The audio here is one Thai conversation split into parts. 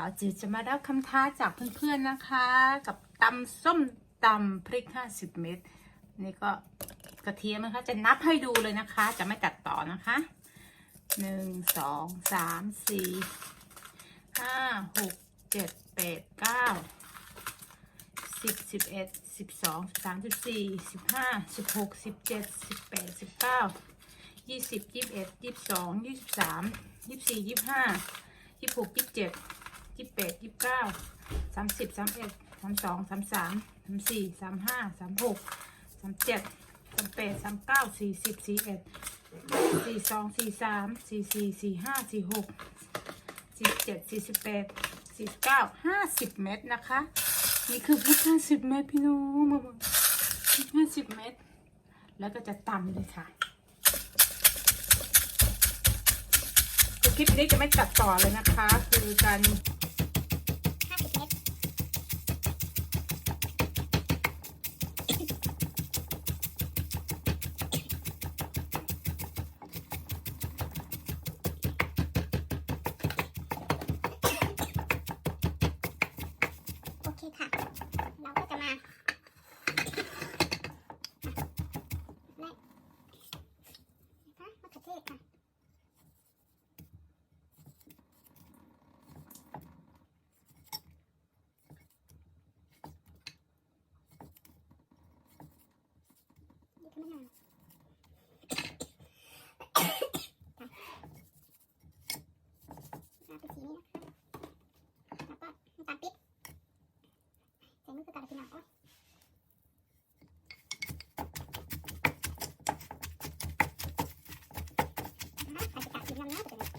าวจิ๋วจะมารับคำท้าจากเพื่อนๆนะคะ กับตำส้มตำพริก 50 เม็ดนี่ก็กระเทียมนะคะ จะนับให้ดูเลยนะคะ จะไม่ตัดต่อนะคะหนึ่งสองสามสี่ห้าหกเจ็ดแปดเก้าสิบสิบเอ็ดสิบสองสิบสามสิบสี่สิบห้าสิบหกสิบเจ็ดสิบแปดสิบเก้ายี่สิบยี่สิบเอ็ดยี่สิบสองยี่สิบสามยี่สิบสี่ยี่สิบห้ายี่สิบหกยี่สิบเจ็ด ยี่สิบแปดยี่สิบเก้าสามสิบสามเอ็ดสามสองสามสามสามสี่สามห้าสามหกสามเจ็ดสามแปดสามเก้าสี่สิบสี่เอ็ดสี่สองสี่สามสี่สี่สี่ห้าสี่หกสี่เจ็ดสี่สิบแปดสี่เก้าห้าสิบเม็ดนะคะ นี่คือพริกห้าสิบเม็ดพี่น้องมาบอกพริกห้าสิบเม็ดแล้วก็จะตำเลยค่ะคือคลิปนี้จะไม่ตัดต่อเลยนะคะ คือการ คค่ะ เราก็จะมาและนะคะมะเขือเทศค่ะ เดี๋ยวก็ไม่นานเอาไปสีนี้นะคะ แล้วก็น้ำตาลปิ๊บใส่มือคือการกินหนังโอ๊ยนะคะใส่ไปกะกินน้ำเนื้อไปเลย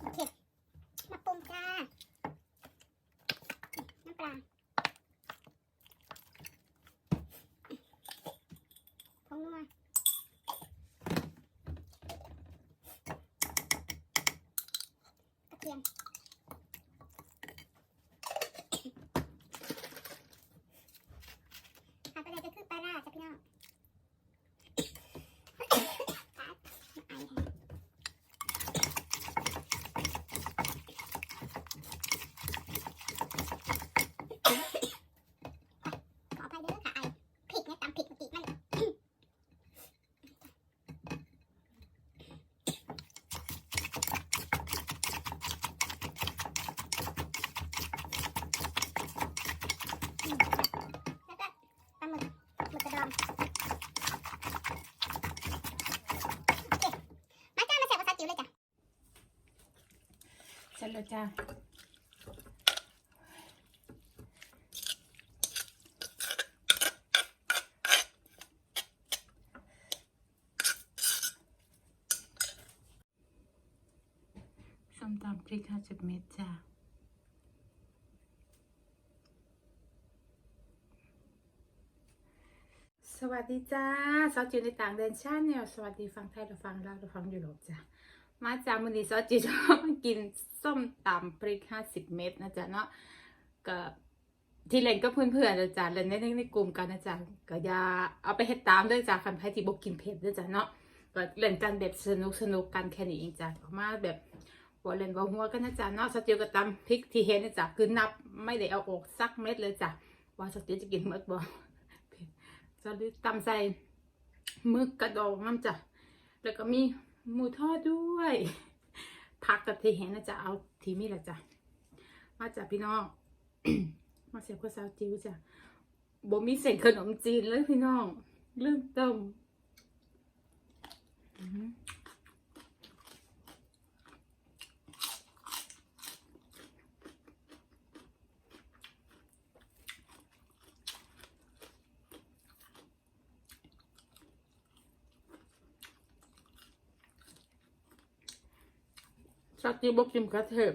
โอเค มาปรุงจ้า น้ำปลาผงนัวกระเทียมขาดไปเลยก็คือปลาร้าจ้ะพี่น้องขาดไอแห้ง ขออภัยเด้อค่ะไอผิดเนี่ยตำผิดปกติมันแล้วก็ปลาหมึกหมึกกระดองโอเคมาจ้ามาเสิร์ฟภาษาจิ๋วเลยจ้ะ เสร็จ แล้วจ้าส้มตำพริกห้าสิบเม็ดจ้าสวัสดีจ้าซอสจิวในต่างแดนชาแนลสวัสดีฟังไทยเราฟังลาวเราฟังยุโรปจ้า มาจากมือนี้ซอสจิวจะมากินส้มตำพริกห้าสิบเม็ดนะจ๊ะเนาะกับที่เล่นก็เพื่อนๆนะจ๊ะเล่นในในกลุ่มกันนะจ๊ะก็อย่าเอาไปเฮ็ดตามด้วยจ้ะคันใครที่บอกกินเผ็ดด้วยจ้ะเนาะก็เล่นกันแบบสนุกสนุกกันแค่นี้เองจ้ะมาแบบบ่เล่นบ่หัวกันนะจ๊ะเนาะซอสจิวก็ตำพริกที่เห็นนะจ๊ะคือนับไม่ได้เอาออกสักเม็ดเลยจ้ะว่าซอสจิวจะกินหมดบ่จะได้ตำใส่มึกกระดองน้ำจ้ะแล้วก็มี หมูทอดด้วย ผักกับเทเห็นนะจ๊ะเอาทีมีแหละจ้ะมาจากพี่น้อง มาเสียบข้าวซาวจิ๋วจ้ะบ่มีเศษขนมจีนเลยพี่น้อง ลืมต้ม ซาจิบกินกระเทบ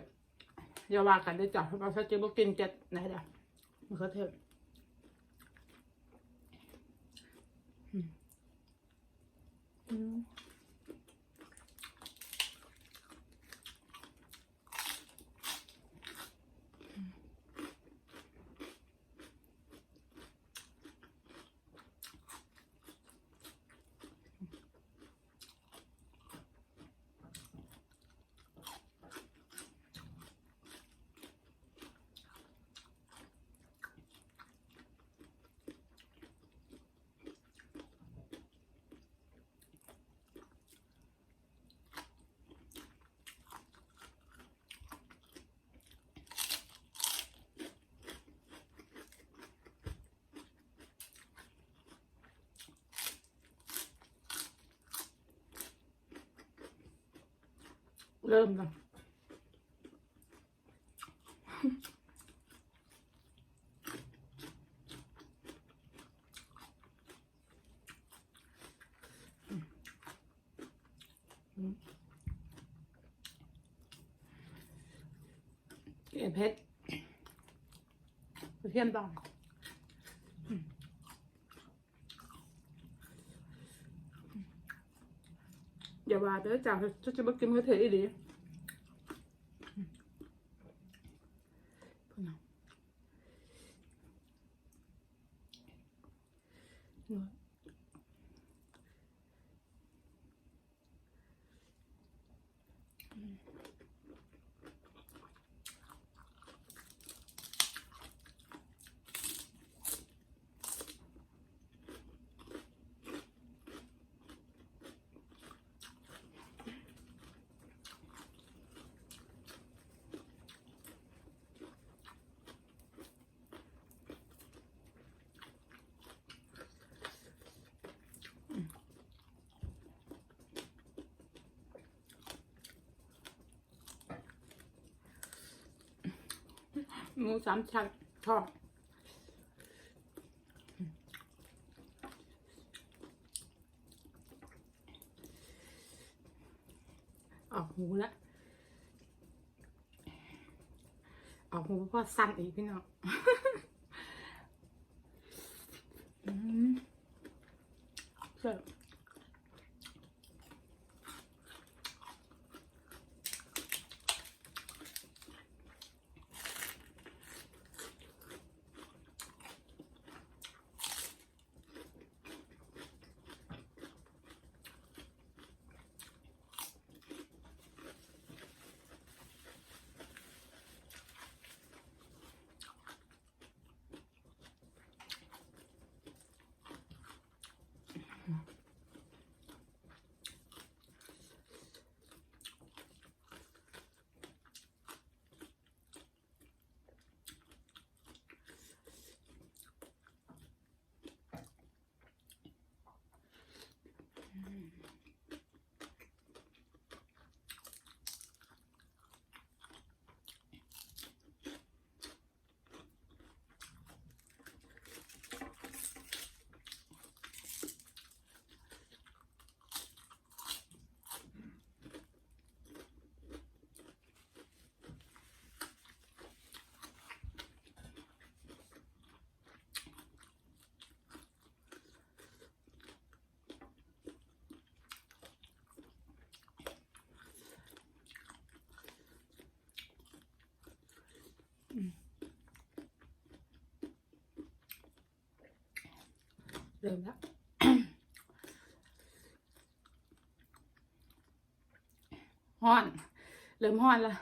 อย่าว่ากันด้วยจ้ะเพราะว่าซาจิบกินเจ็ดไหนเด้อมะเขือเทศอืม เริ่มแล้วเกล็ดเพชรเทียมดองอื ย่าว่าเด้อจ้าจะจะมากินกระเทียมอีหลีอืมพุ่นน่ะนัว หมูสามชั้นทอดออกหูแล้วออกหูเพราะสั้นอีกพี่น้อง อืมเสิร์ฟเริ่มแล้วห้อน เริ่มห้อนแล้ว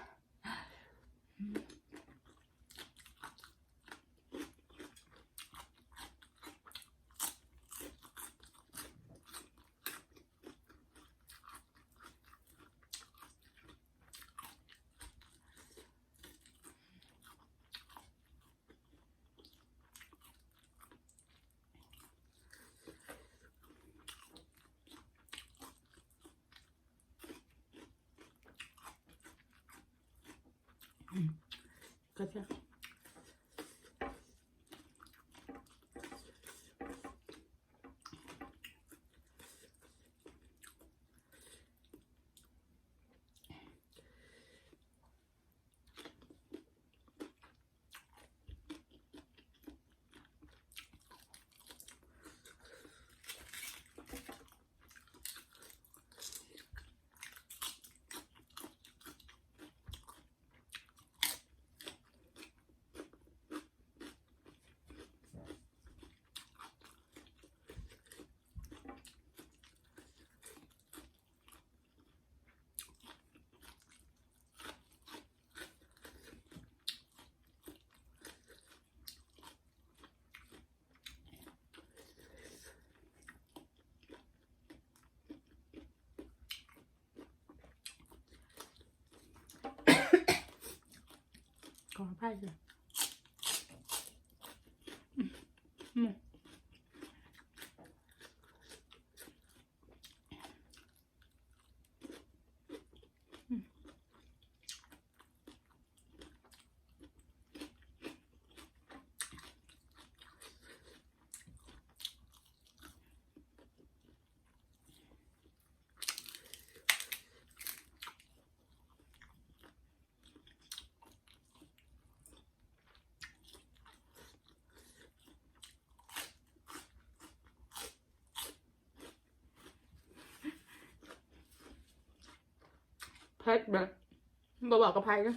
ก็ ขออภัยเล ผ็ดแบบบอกบอกกับไพ่นะ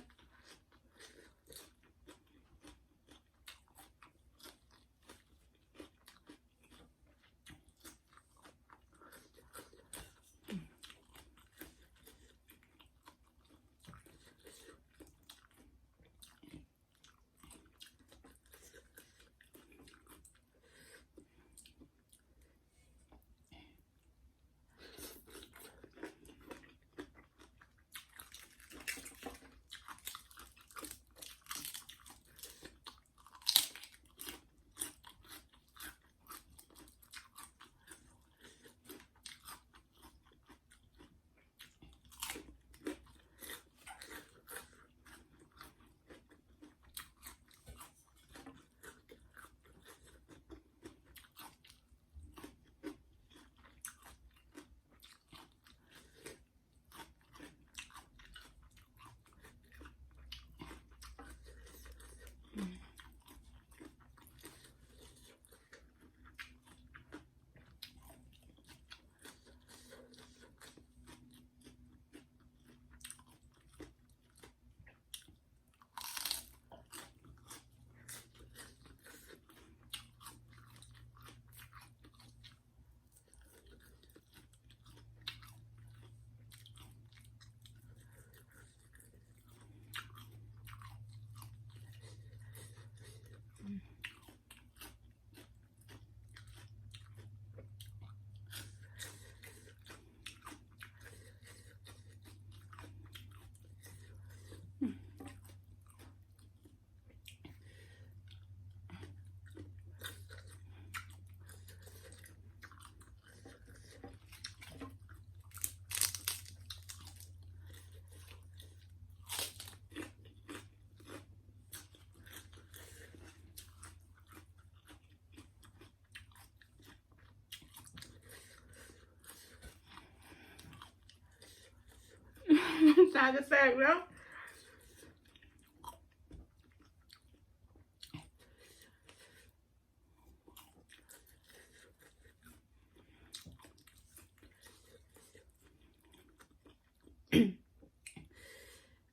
าจะแตกแล้ว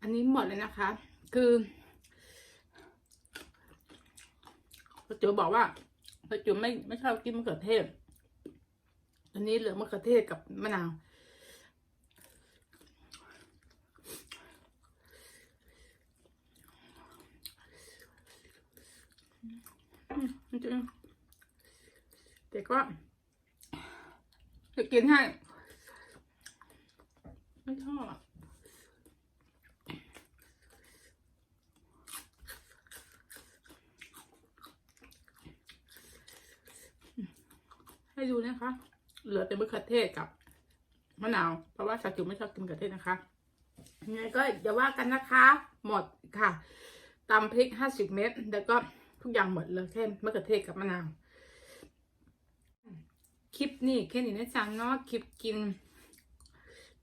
อันนี้หมดเลยนะคะ คือประจูบอกว่าประจูไม่ไม่ชอบกินมะเขือเทศ อันนี้เหลือมะเขือเทศกับมะนาว จริงๆแต่ก็จะกินให้ ไม่ชอบให้ดูนะคะ เหลือแต่มะเขือเทศกับมะนาว เพราะว่าชาจูไม่ชอบกินมะเขือเทศนะคะยังไงก็อย่าว่ากันนะคะ หมดค่ะตำพริกห้าสิบเม็ดแล้วก็ ทุกอย่างหมดเลยแค่มะเขือเทศกับมะนาว คลิปนี้แค่นี้นะจ๊ะเนาะคลิปกิน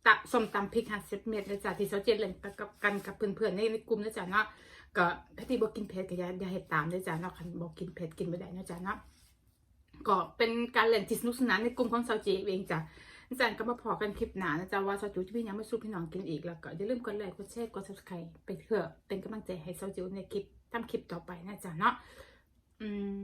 ตับส้มตำพริกห้าสิบเม็ดนะจ๊ะที่เขาเจ็ดเล่นกับกันกับเพื่อนๆในในกลุ่มนะจ๊ะเนาะก็ถ้าที่บอกกินเผ็ดก็อย่าอย่าให้ตามนะจ๊ะเนาะคันบอกกินเผ็ดกินไม่ได้นะจ๊ะเนาะก็เป็นการเล่นที่สนุกสนานในกลุ่มของสาเจเองจ้ะอาจารย์ก็มาพอกันคลิปหนานะจ๊ะว่าสาจูจะพี่ยังไม่สู้พี่น้องกินอีกแล้วก็อย่าลืมกดไลค์กดแชร์กด subscribe ไปเถอะเป็นกำลังใจให้สาจูในคลิป ทำคลิปต่อไปนะจ๊ะเนาะอืม